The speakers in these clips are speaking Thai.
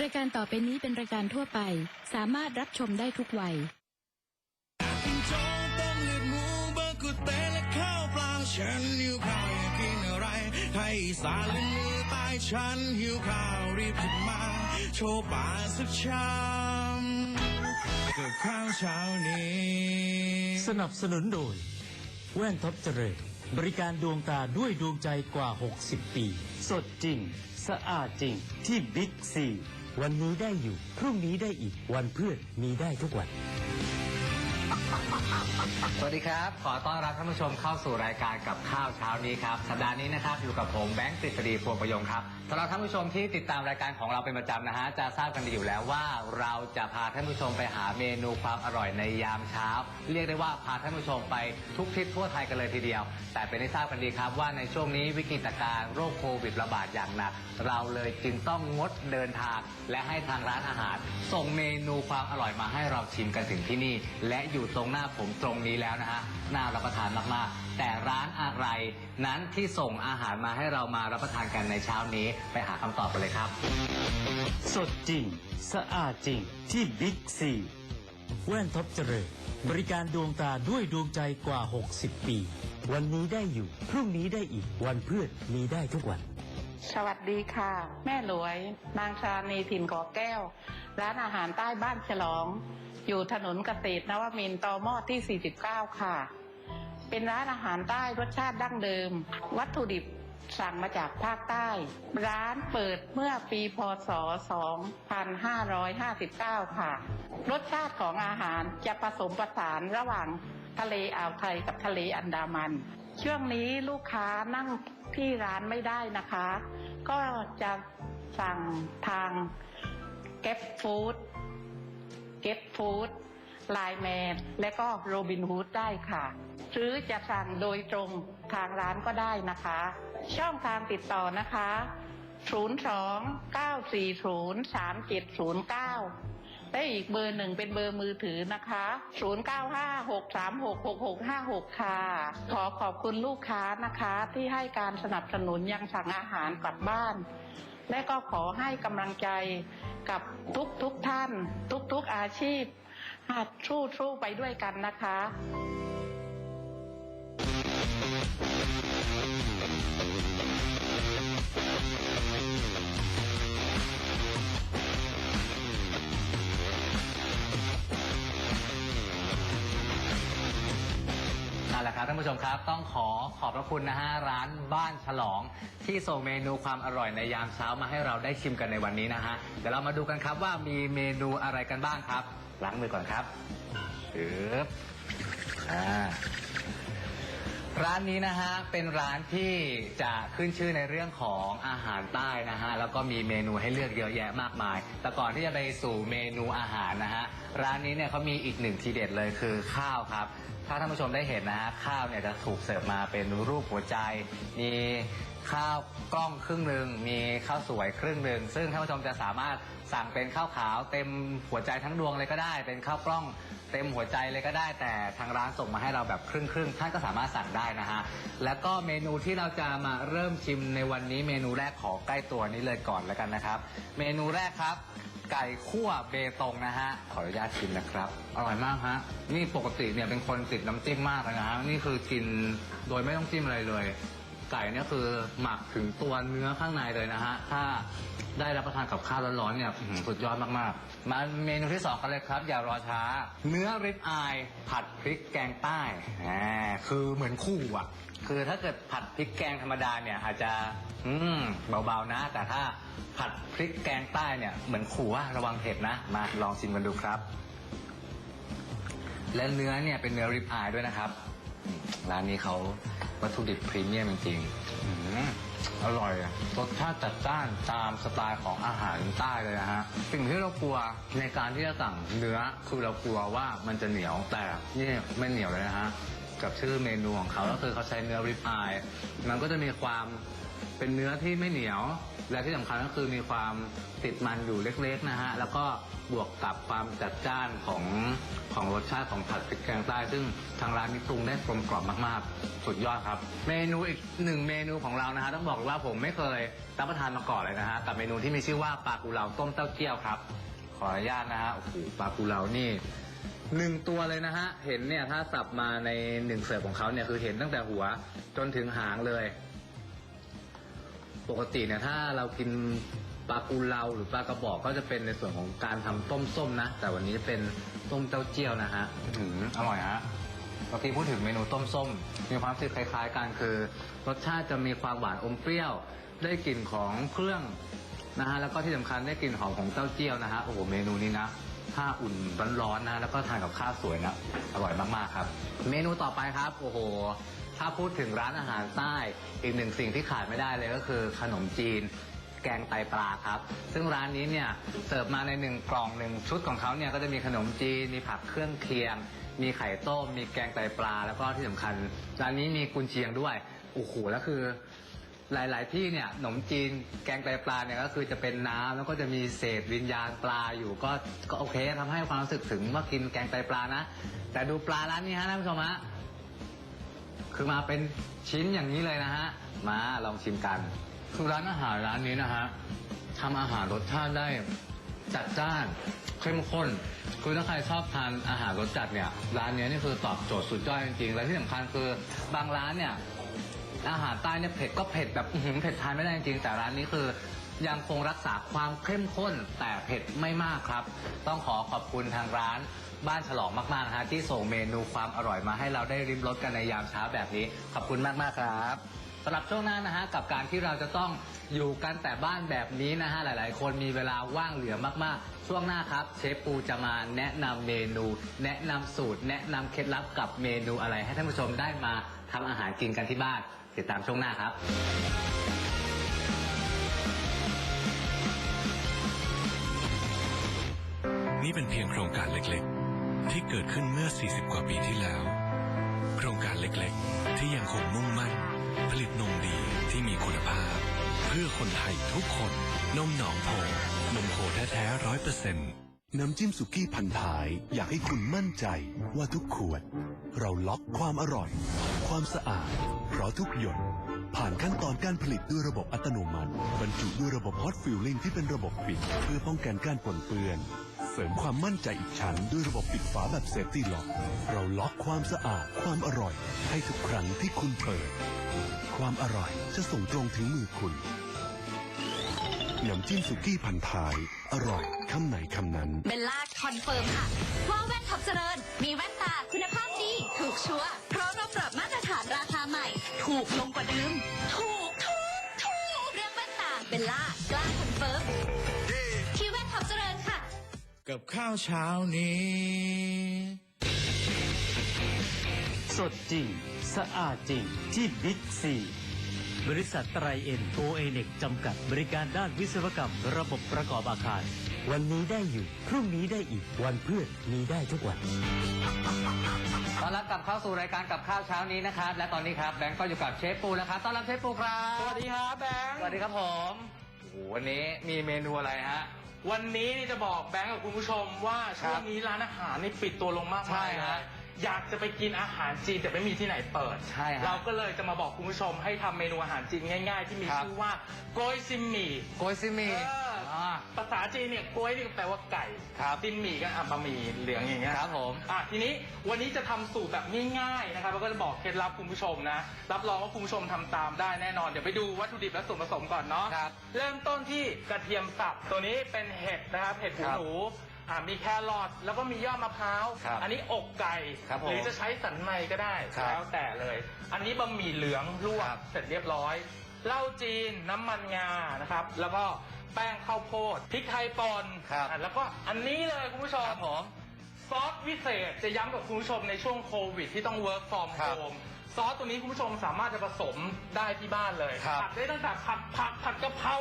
รายการต่อไปนี้เป็นรายการทั่วไป สามารถรับชมได้ทุกวัย ฉันหิวข้าวอยากกินอะไรไทยอีสานหรือเหนือใต้ฉันหิวข้าวรีบขึ้นมา โชว์ป่าสักชามกับข้าวเช้านี้ สนับสนุนโดย แว่นท็อปเจริญบริการดวงตาด้วยดวงใจกว่า 60 ปี สดจริง สะอาดจริงที่บิ๊กซี วันนี้ได้อยู่ พรุ่งนี้ได้อีก วันเพื่อนมีได้ทุกวัน สวัสดีครับ ขอต้อนรับท่านผู้ชมเข้าสู่รายการกับข้าวเช้านี้ครับ สัปดาห์นี้นะครับอยู่กับผมแบงค์กฤษฎีพวงประยงครับสำหรับท่านผู้ชมที่ติดตามรายการของเราเป็นประจำนะฮะจะทราบกันดีอยู่แล้วว่าเราจะพาท่านผู้ชมไปหาเมนูความอร่อยในยามเช้า เรียกได้ว่าพาท่านผู้ชมไปทุกทิศทั่วไทยกันเลยทีเดียว แต่เป็นที่ทราบกันดีครับว่าในช่วงนี้วิกฤตการณ์โรคโควิดระบาดอย่างหนักเราเลยจึงต้องงดเดินทาง และให้ทางร้านอาหาร ส่งเมนูความอร่อยมาให้เราชิมกันถึงที่นี่ และอยู่ตรงหน้าผมตรงนี้แล้วนะฮะน่ารับประทานมากๆแต่ร้านอะไรนั้นที่ส่งอาหารมาให้เรามารับประทานกันในเช้านี้ไปหาคำตอบกันเลยครับ สดจริง สะอาดจริงที่บิ๊กซีแว่นท็อปเจริญบริการดวงตาด้วยดวงใจกว่า 60 ปี วันนี้ได้อยู่ พรุ่งนี้ได้อีกวันเพื่อนมีได้ทุกวัน สวัสดีค่ะ แม่หลวย นางชานีถิ่นกอแก้ว ร้านอาหารใต้บ้านฉลอง อยู่ถนนเกษตรนวมินตอหม้อที่ 49 ค่ะ เป็นร้านอาหารใต้รสชาติดั้งเดิม วัตถุดิบสั่งมาจากภาคใต้ ร้านเปิดเมื่อปีพศ 2559 ค่ะ รสชาติของอาหารจะผสมผสานระหว่างทะเลอ่าวไทยกับทะเลอันดามัน ช่วงนี้ลูกค้านั่งที่ร้านไม่ได้นะคะ ก็จะสั่งทางเก็บฟู้ด เก็บฟู้ดไลแมนและก็โรบินฮูดได้ค่ะหรือจะสั่งโดยตรงทางร้านก็ได้นะคะ ช่องทางติดต่อนะคะ 02 940 3709 และอีกเบอร์หนึ่งเป็นเบอร์มือถือนะคะ 0956366656 ค่ะ ขอขอบคุณลูกค้านะคะที่ให้การสนับสนุนยังสั่งอาหารกลับบ้าน และก็ขอให้กำลังใจกับทุกทุกท่านทุก อาชีพหัดสู้สู้ไปด้วยกันนะคะ แหละครับท่านผู้ชมครับต้องขอขอบพระคุณนะฮะร้านบ้านฉลอง ที่ส่งเมนูความอร่อยในยามเช้ามาให้เราได้ชิมกันในวันนี้นะฮะเดี๋ยวเรามาดูกันครับว่ามีเมนูอะไรกันบ้างครับล้างมือก่อนครับปึ๊บอ่า ร้านนี้นะฮะเป็นร้านที่จะขึ้นชื่อในเรื่องของอาหารใต้นะฮะแล้วก็มีเมนูให้เลือกเยอะแยะมากมาย แต่ก่อนที่จะไปสู่เมนูอาหารนะฮะร้านนี้เนี่ยเขามีอีกหนึ่งทีเด็ดเลยคือข้าวครับ ถ้าท่านผู้ชมได้เห็นนะฮะข้าวเนี่ยจะถูกเสิร์ฟมาเป็นรูปหัวใจมี ข้าวกล้องครึ่งหนึ่งมีข้าวสวยครึ่งหนึ่งซึ่งท่านผู้ชมจะสามารถสั่งเป็นข้าวขาวเต็มหัวใจทั้งดวงเลยก็ได้ เป็นข้าวกล้องเต็มหัวใจเลยก็ได้ แต่ทางร้านส่งมาให้เราแบบครึ่งครึ่งท่านก็สามารถสั่งได้นะฮะแล้วก็เมนูที่เราจะมาเริ่มชิมในวันนี้เมนูแรกขอใกล้ตัวนี้เลยก่อนแล้วกันนะครับ เมนูแรกครับไก่คั่วเบตงนะฮะ ขออนุญาตชิมนะครับ อร่อยมากฮะ นี่ปกติเนี่ยเป็นคนติดน้ำจิ้มมากเลยนะฮะ นี่คือกินโดยไม่ต้องจิ้มอะไรเลย ไก่เนี่ยคือหมักถึงตัวเนื้อข้างในเลยนะฮะ ถ้าได้รับประทานกับข้าวร้อนๆเนี่ยอื้อหือสุดยอดมากๆ มาเมนูที่สองกันเลยครับ อย่ารอช้า เนื้อริบอาย ผัดพริกแกงใต้แหมคือเหมือนคู่อะ คือถ้าเกิดผัดพริกแกงธรรมดาเนี่ยอาจจะอืมเบาๆนะ แต่ถ้าผัดพริกแกงใต้เนี่ยเหมือนขู่ว่าระวังเผ็ดนะ มาลองชิมกันดูครับ และเนื้อเนี่ยเป็นเนื้อริบอายด้วยนะครับอืม ร้านนี้เขาวัตถุดิบพรีเมียมจริงๆอืมอร่อยอะรสชาติจัดจ้านตามสไตล์ของอาหารใต้เลยนะฮะสิ่งที่เรากลัวในการที่จะสั่งเนื้อคือเรากลัวว่ามันจะเหนียวแต่นี่ไม่เหนียวเลยนะฮะกับชื่อเมนูของเขาก็คือเขาใช้เนื้อริบอายมันก็จะมีความ เป็นเนื้อที่ไม่เหนียว และที่สำคัญก็คือมีความติดมันอยู่เล็กๆนะฮะ แล้วก็บวกกับความจัดจ้านของของรสชาติของผัดพริกแกงใต้ ซึ่งทางร้านนี้ปรุงได้กลมกล่อมมากๆ สุดยอดครับ เมนูอีกหนึ่งเมนูของเรานะฮะต้องบอกว่าผมไม่เคยรับประทานมาก่อนเลยนะฮะกับเมนูที่มีชื่อว่าปลากุเลาต้มเต้าเจี้ยวครับ ขออนุญาตนะฮะโอ้โหปลากุเลานี่หนึ่งตัวเลยนะฮะ เห็นเนี่ยถ้าสับมาในหนึ่งเสิร์ฟของเขาเนี่ยคือเห็นตั้งแต่หัวจนถึงหางเลย ปกติเนี่ยถ้าเรากินปลากุเลาหรือปลากระบอกก็จะเป็นในส่วนของการทำต้มส้มนะ แต่วันนี้จะเป็นต้มเต้าเจี้ยวนะฮะอื้อหืออร่อยฮะเมื่อกี้พูดถึงเมนูต้มส้ม มีความรู้สึกคล้ายๆกันคือ รสชาติจะมีความหวานอมเปรี้ยว ได้กลิ่นของเครื่องนะฮะแล้วก็ที่สำคัญได้กลิ่นหอมของเต้าเจี้ยวนะฮะโอ้โหเมนูนี้นะถ้าอุ่นร้อนๆนะแล้วก็ทานกับข้าวสวยนะอร่อยมากๆครับ เมนูต่อไปครับโอ้โห ถ้าพูดถึงร้านอาหารใต้อีกหนึ่งสิ่งที่ขาดไม่ได้เลยก็คือขนมจีน แกงไตปลาครับ ซึ่งร้านนี้เนี่ยเสิร์ฟมาในหนึ่งกล่องหนึ่งชุดของเขาเนี่ยก็จะมีขนมจีน มีผักเครื่องเคียง มีไข่ต้ม มีแกงไตปลา แล้วก็ที่สำคัญร้านนี้มีกุนเชียงด้วยโอ้โหแล้วคือ หลาย ๆ ที่เนี่ยขนมจีนแกงไตปลาเนี่ยก็คือจะเป็นน้ำแล้วก็จะมีเศษวิญญาณปลาอยู่ก็ก็โอเคทำให้ความรู้สึกถึงว่ากินแกงไตปลานะ แต่ดูปลาร้านนี้ฮะท่านผู้ชมฮะ คือมาเป็นชิ้นอย่างนี้เลยนะฮะ มาลองชิมกัน คือร้านอาหารร้านนี้นะฮะทำอาหารรสชาติได้จัดจ้านเข้มข้น คือถ้าใครชอบทานอาหารรสจัดเนี่ย ร้านนี้นี่คือตอบโจทย์สุดยอดจริงๆ และที่สำคัญคือบางร้านเนี่ย อาหารใต้เนี่ยเผ็ดก็เผ็ดแบบหือเผ็ดทานไม่ได้จริงแต่ร้านนี้คือยังคงรักษาความเข้มข้นแต่เผ็ดไม่มากครับ ต้องขอขอบคุณทางร้าน บ้านฉลองมากๆนะฮะที่ส่งเมนูความอร่อยมาให้เราได้ริมรสกันในยามเช้าแบบนี้ ขอบคุณมากๆครับสำหรับช่วงหน้านะฮะกับการที่เราจะต้องอยู่กันแต่บ้านแบบนี้นะฮะหลาย ๆ คนมีเวลาว่างเหลือมากๆ ช่วงหน้าครับ เชฟปูจะมาแนะนำเมนู แนะนำสูตร แนะนำเคล็ดลับกับเมนูอะไรให้ท่านผู้ชมได้มาทำอาหารกินกันที่บ้าน ติดตามช่วงหน้าครับ นี่เป็นเพียงโครงการเล็กๆ ที่เกิดขึ้นเมื่อ 40 กว่าปีที่แล้ว โครงการเล็กๆ ที่ยังคงมุ่งมั่น ผลิตนมดีที่มีคุณภาพ เพื่อคนไทยทุกคน นมหนองโพนมโพแท้ๆร้อยเปอร์เซ็นต์น้ำจิ้มสุกี้พันท้าย อยากให้คุณมั่นใจว่าทุกขวด เราล็อกความอร่อย ความสะอาด เพราะทุกหยด ผ่านขั้นตอนการผลิตด้วยระบบอัตโนมัติ บรรจุด้วยระบบฮอตฟิลลิ่งที่เป็นระบบปิด เพื่อป้องกันการปนเปื้อน เสริมความมั่นใจอีกชั้นด้วยระบบปิดฝาแบบเซฟตี้ล็อก เราล็อกความสะอาด ความอร่อย ให้ทุกครั้งที่คุณเปิด ความอร่อยจะส่งตรงถึงมือคุณน้ำจิ้มสุกี้พันท้าย อร่อยคำไหนคำนั้น เบลล่าคอนเฟิร์มค่ะ ว่าแว่นท็อปเจริญ มีแว่นตาคุณภาพดี ถูกชัวร์เพราะเราปรับมาตรฐานราคาใหม่ ถูกลงกว่าเดิม ถูก ถูก ถูก เรื่องแว่นตาเบลล่ากล้าคอนเฟิร์ม กับข้าวเช้านี้ สดจริง สะอาดจริง ที่บิ๊กซี บริษัทไตรเอ็นโอเอเน็กจำกัดบริการด้านวิศวกรรม ระบบประกอบอาคาร วันนี้ได้อยู่ พรุ่งนี้ได้อีก วันเพื่อนมีได้ทุกวันต้อนรับกลับเข้าสู่รายการกับข้าวเช้านี้นะครับ และตอนนี้ครับแบงก์ก็อยู่กับเชฟปูแล้วครับต้อนรับเชฟปูครับ สวัสดีครับแบงค์ สวัสดีครับผมโอ้โหวันนี้มีเมนูอะไรฮะ วันนี้จะบอกแบงค์กับคุณผู้ชมว่าช่วงนี้ร้านอาหารนี่ปิดตัวลงมากใช่มายนะ อยากจะไปกินอาหารจีนแต่ไม่มีที่ไหนเปิด ใช่ฮะเราก็เลยจะมาบอกคุณผู้ชมให้ทำเมนูอาหารจีนง่ายๆ ที่มีครับ ชื่อว่าโกยซิมหมี่ โกยซิมีเออออ่า ภาษาจีนเนี่ยโกยนี่แปลว่าไก่ครับซิมหมี่ก็อะบะหมี่เหลืองอย่างเงี้ยครับผมอะทีนี้วันนี้จะทำสูตรแบบง่ายๆนะครับแล้วก็จะบอกเคล็ดลับคุณผู้ชมนะ รับรองว่าคุณผู้ชมทำตามได้แน่นอน เดี๋ยวไปดูวัตถุดิบและส่วนผสมก่อนเนาะครับเริ่มต้นที่กระเทียมสับตัวนี้เป็นเห็ดนะครับเห็ดหูครับหนู อ่ามีแครอทแล้วก็มียอดมะพร้าว ครับอันนี้อกไก่ ครับผมหรือจะใช้สันในก็ได้ ครับแล้วแต่เลย อันนี้บะหมี่เหลืองลวครักบเสร็จเรียบร้อย เหล้าจีนน้ำมันงา นะครับ แล้วก็แป้งข้าวโพด พริกไทยป่นครับ อะแล้วก็อันนี้เลยคุณผู้ชม ครับผม ซอสวิเศษจะย้ำกับคุณผู้ชมในช่วงโควิดที่ต้อง work from ครับ home ซอสตัวนี้คุณผู้ชมสามารถจะผสมได้ที่บ้านเลยครับผัดได้ตั้งแต่ผัดผักผัดกะเพรา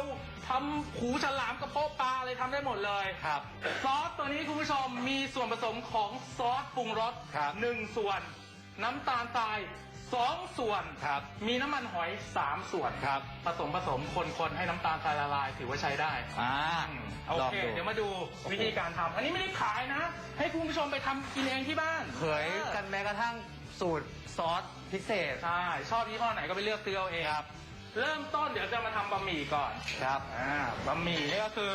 ทำหูฉลามกระเพาะปลาอะไรทำได้หมดเลยครับซอสตัวนี้คุณผู้ชมมีส่วนผสมของซอสปรุงรสครับ หนึ่งส่วน น้ำตาลทรายสองส่วน ครับ มีน้ำมันหอยสามส่วน ครับ ผสมผสมคนๆให้น้ำตาลทรายละลายถือว่าใช้ได้ อ่าอืมโอลองเค ดู เดี๋ยวมาดูวิธีการทำอันนี้ไม่ได้ขายนะ ให้คุณผู้ชมไปทำกินเองที่บ้านเผยกันแม้กระทั่ง สูตรซอสพิเศษ ใช่ชอบยี่ห้อไหนก็ไปเลือกซื้อเอาเองครับ เริ่มต้นเดี๋ยวจะมาทำบะหมี่ก่อนครับ อ่าบะหมี่นี่ก็คือ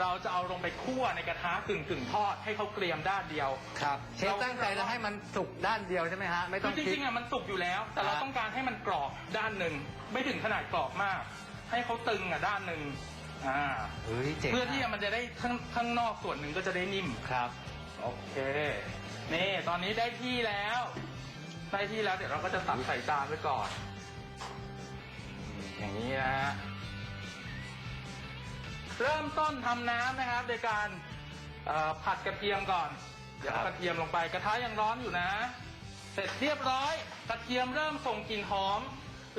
เราจะเอาลงไปคั่วในกระทะกึ่งกึ่งๆทอดให้เขาเกรียมด้านเดียว ครับเชฟตั้งใจจะให้มันสุกด้านเดียวใช่ไหมฮะ ไม่ต้คือองจพลิก ริงๆอะมันสุกอยู่แล้ว แต่เราฮะต้องการให้มันกรอบด้านหนึ่งไม่ถึงขนาดกรอบมาก ให้เขาตึงอะด้านหนึ่งอ่าเฮ้ยเจ๋งเพื่อที่มันจะได้ข้างข้างนอกส่วนหนึ่งก็จะได้นิ่ม ครับ โอเค นี่ตอนนี้ได้ที่แล้ว ได้ที่แล้วเดี๋ยวเราก็จะตักใส่จานไว้ก่อน อย่างนี้นะฮะเริ่มต้นทำน้ำนะครับโดยการเอ่อผัดกระเทียมก่อน เดี๋ยวเอาครับกระเทียมลงไปกระทะยังร้อนอยู่นะ เสร็จเรียบร้อยกระเทียมเริ่มส่งกลิ่นหอม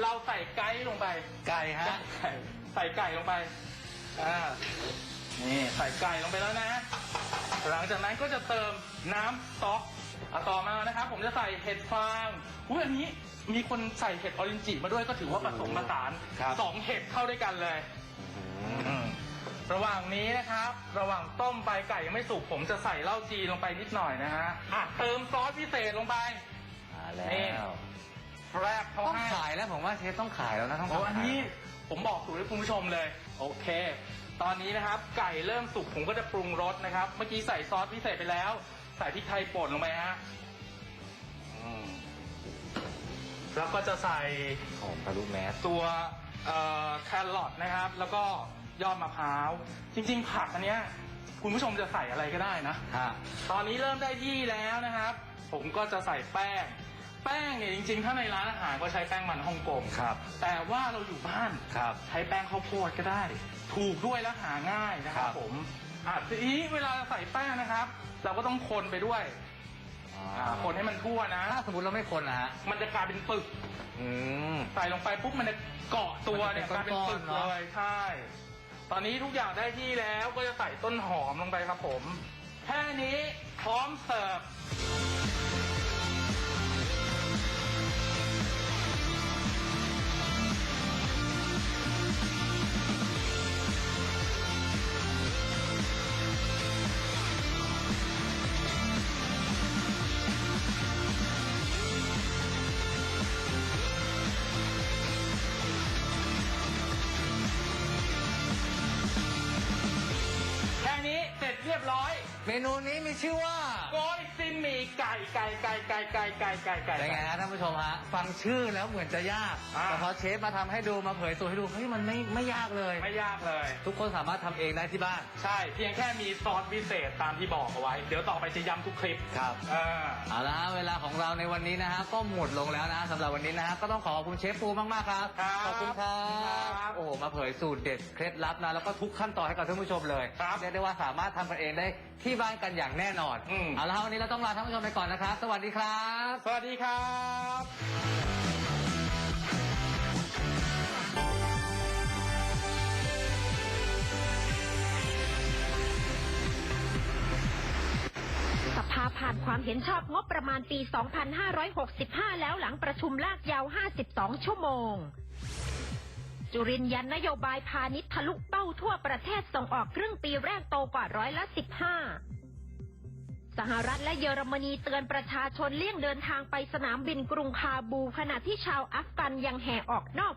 เราใส่ไก่ลงไป ไก่ฮะ ไก่ใส่ไก่ลงไป อ่า นี่ใส่ไก่ลงไปแล้วนะ หลังจากนั้นก็จะเติมน้ำสต๊อกเอาต่อมานะครับ ผมจะใส่เห็ดฟางอุ้ยอันนี้มีคนใส่เห็ดออรินจิมาด้วยก็ถือว่าผสมผสานครับ สองเห็ดเข้าด้วยกันเลย ระหว่างนี้นะครับ ระหว่างต้มไปไก่ยังไม่สุกผมจะใส่เหล้าจีนลงไปนิดหน่อยนะฮะอะเติมซอสพิเศษลงไป มาแล้นี่ ว แรกเขาต้องให้ขายแล้วผมว่าเชฟต้องขายแล้วนะต้องโอ้ทำอันนี้ผมบอกสูตรให้คุณผู้ชมเลย โอเค ตอนนี้นะครับ ไก่เริ่มสุกผมก็จะปรุงรสนะครับ เมื่อกี้ใส่ซอสพิเศษไปแล้ว ใส่พริกไทยป่นลงไปฮะอืมแล้วก็จะใส่หอมทะลุแมสตัวเอ่อแครอทนะครับ แล้วก็ยอดมะพร้าว จริง ๆ ผักอันเนี้ย คุณผู้ชมจะใส่อะไรก็ได้นะ ฮะตอนนี้เริ่มได้ที่แล้วนะครับ ผมก็จะใส่แป้ง แป้งเนี่ยจริงๆ ถ้าในร้านอาหารก็ใช้แป้งมันฮ่องกงครับแต่ว่าเราอยู่บ้าน ครับ ใช้แป้งข้าวโพดก็ได้ ถูกด้วยและหาง่ายนะครัครับบผมอะทีนี้เวลาใส่แป้งนะครับ เราก็ต้องคนไปด้วยอ่าคนให้มันทั่วนะ ถ้าสมมติเราไม่คนนะฮะมันจะกลายเป็นปึกอืม ใส่ลงไปปุ๊บมันจะเกาะตัวเนี่ยมันกลายจะเป็เป็นนปึกก้อนๆเลเนอะยใช่ ตอนนี้ทุกอย่างได้ที่แล้วก็จะใส่ต้นหอมลงไปครับผม แค่นี้พร้อมเสิร์ฟ ยบร้อย เมนูนี้มีชื่อว่าโกยซิมหมี่ไก่ไก่ไก่ไก่ไก่ไก่ไก่ไก่ เป็นไงฮะท่านผู้ชมฮะฟังชื่อแล้วเหมือนจะยากอ่า แต่พอเชฟมาทำให้ดูมาเผยสูตรให้ดูเฮ้ยมันไม่ไม่ยากเลย ไม่ยากเลย ทุกคนสามารถทำเองได้ที่บ้านใช่ เพียงแค่มีซอสพิเศษตามที่บอกเอาไว้ เดี๋ยวต่อไปจะย้ำทุกคลิปครับอ่าเอาละฮะเวลาของเราในวันนี้นะฮะก็หมดลงแล้วนะฮะสำหรับวันนี้นะฮะก็ต้องขอขอบคุณเชฟปูมากๆครับครับขอบคุณครัครับบโอ้โหมาเผยสูตรเด็ดเคล็ดลับนะแล้วก็ทุกขั้นตอนให้กับท่านผู้ชมเลยครับ เรียกได้ว่าสามารถทำกันเองได้ที่บ้านกันอย่างแน่นอนอืม เอาละฮะวันนี้เราต้องลาท่านผู้ชมไปก่อนนะครับ สวัสดีครับ สวัสดีครับสภาผ่านความเห็นชอบงบประมาณปี 2565 แล้วหลังประชุมลากยาว 52 ชั่วโมง จุรินทร์ยันนโยบายพาณิชย์ ทะลุเป้าทั่วประเทศส่งออกครึ่งปีแรกโตกว่าร้อยละ15สหรัฐและเยอรมนีเตือนประชาชนเลี่ยงเดินทางไปสนามบินกรุงคาบู ขณะที่ชาวอัฟกันยังแห่ออกนอก